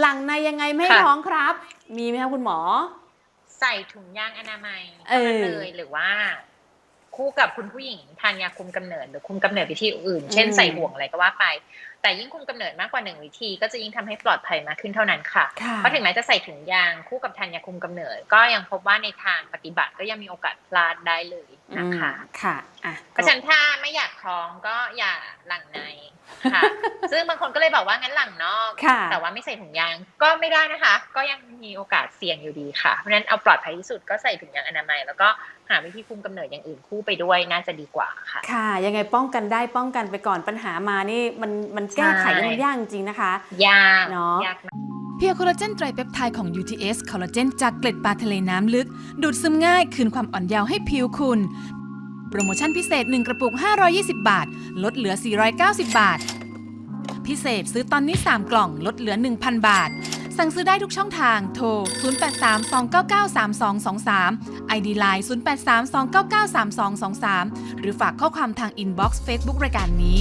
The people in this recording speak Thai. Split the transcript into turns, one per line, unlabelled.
หลังในยังไงไม่ให้
ค่ะ
ท้องครับ มีไหมคะคุณหมอ
ใส่ถุงยางอนามัย
เอ
เท่า
อ
นั้นเลยหรือว่า คู่กับคุณผู้หญิงทานยาคุมกำเนิดหรือคุมกำเนิดวิธีอื่น เช่นใส่ห่วงอะไรก็ว่าไป แต่ยิ่งคุมกำเนิดมากกว่าหนึ่งวิธี ก็จะยิ่งทำให้ปลอดภัยมากขึ้นเท่านั้นค่ะ
ค่ะ
เพราะถึงแม้จะใส่ถุงยางคู่กับทานยาคุมกำเนิด ก็ยังพบว่าในทางปฏิบัติก็ยังมีโอกาสพลาดได้เลยนะคะ
อืมค่ะอะ
เพราะฉะนั้นถ้าไม่อยากท้องก็อย่าหลังในค่ะ ซึ่งบางคนก็เลยบอกว่างั้นหลังนอก
ค่ะ
แต่ว่าไม่ใส่ถุงยางก็ไม่ได้นะคะ ก็ยังมีโอกาสเสี่ยงอยู่ดีค่ะ เพราะฉะนั้นเอาปลอดภัยที่สุดก็ใส่ถุงยางอนามัย แล้วก็หาวิธีคุมกำเนิดอย่างอื่นคู่ไปด้วยน่าจะดีกว่าค่ะ
ค่ะ ยังไงป้องกันได้ป้องกันไปก่อนปัญหามานี่มันมันแก้ไข
ใช่
ได้มันยากจริงๆนะคะ
ยาก
เนอะ
ยากมาก
เพียวคอลลาเจนไตรเปปไทด์ของ UTS คอลลาเจนจากเกล็ดปลาทะเลน้ำลึก ดูดซึมง่ายคืนความอ่อนเยาว์ให้ผิวคุณ โปรโมชั่นพิเศษ 1 กระปุก 520 บาท ลดเหลือ 490 บาท พิเศษซื้อตอนนี้ 3 กล่องลดเหลือ 1,000 บาท สั่งซื้อได้ทุกช่องทางโทร 0832993223 ID Line 0832993223 หรือฝากข้อความทางอินบ็อกซ์เฟซบุ๊กรายการนี้